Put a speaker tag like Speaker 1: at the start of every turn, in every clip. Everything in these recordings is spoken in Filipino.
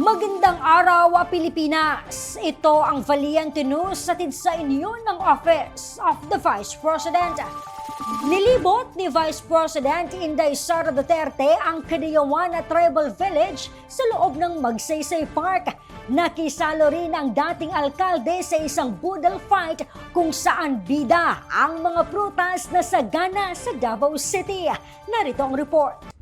Speaker 1: Magandang araw, ah, Pilipinas! Ito ang Valiente News satid sa inyo ng Office of the Vice President. Nilibot ni Vice President Inday Sara Duterte ang Kadiyawan Tribal Village sa loob ng Magsaysay Park. Nakisalo rin ang dating alkalde sa isang boodle fight kung saan bida ang mga prutas na sagana sa Davao City. Narito ang report.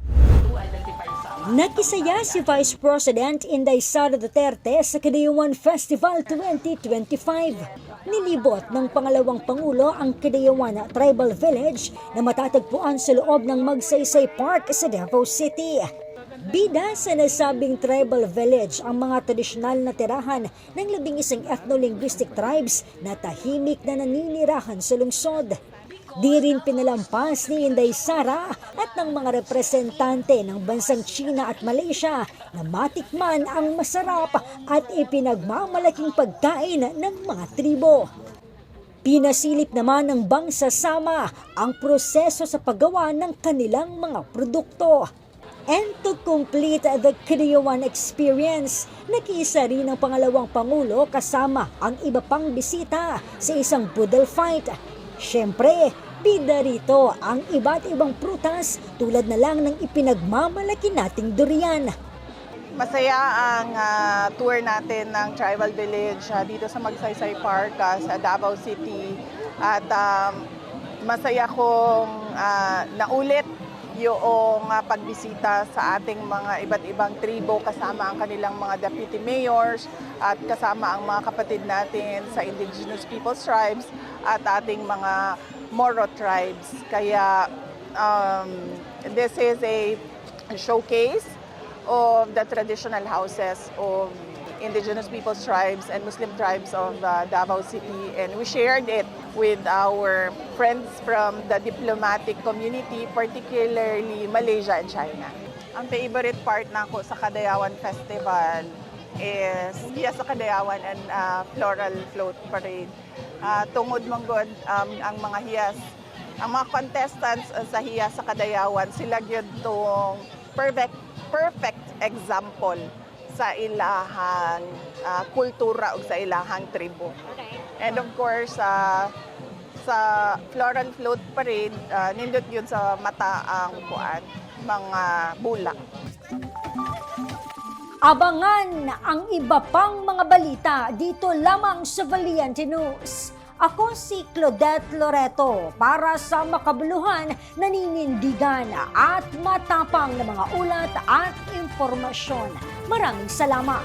Speaker 1: Nakisaya si Vice President Inday Sara Duterte sa Kadayawan Festival 2025. Nilibot ng pangalawang Pangulo ang Kadayawan Tribal Village na matatagpuan sa loob ng Magsaysay Park sa Davao City. Bida sa nasabing tribal village ang mga tradisyonal na tirahan ng labing isang ethno-linguistic tribes na tahimik na naninirahan sa lungsod. Di rin pinalampas ni Inday Sara at ng mga representante ng bansang China at Malaysia na matikman ang masarap at ipinagmamalaking pagkain ng mga tribo. Pinasilip naman ng Bangsa Sama ang proseso sa paggawa ng kanilang mga produkto. And to complete the Kiriyawan experience, nakiisa rin ang pangalawang Pangulo kasama ang iba pang bisita sa isang boodle fight. Siyempre, bida rito ang iba't ibang prutas tulad na lang ng ipinagmamalaki nating durian.
Speaker 2: Masaya ang ah, tour natin ng Tribal Village ah, dito sa Magsaysay Park ah, sa Davao City. At um, masaya kong ah, naulit yung ah, pagbisita sa ating mga iba't ibang tribo kasama ang kanilang mga deputy mayors at kasama ang mga kapatid natin sa Indigenous Peoples Tribes at ating mga Moro tribes. Kaya um, this is a showcase of the traditional houses of indigenous peoples tribes and Muslim tribes of uh, Davao City and we shared it with our friends from the diplomatic community particularly Malaysia and China. Ang favorite part na ko sa Kadayawan Festival is Hiya sa Kadayawan and uh, Floral Float Parade. Uh, tungod manggod um, ang mga hiyas ang mga contestants uh, sa Hiya sa Kadayawan, sila gyud tong perfect perfect example sa ilahang ah, kultura ug sa ilahang tribo. And of course, sa sa Floral Float Parade, ah, nindot yun sa mata ang kuan, mga bulak.
Speaker 1: Abangan ang iba pang mga balita dito lamang sa Valiente News. Ako si Claudette Loreto para sa makabuluhan, naninindigan at matapang na mga ulat at impormasyon. Maraming salamat.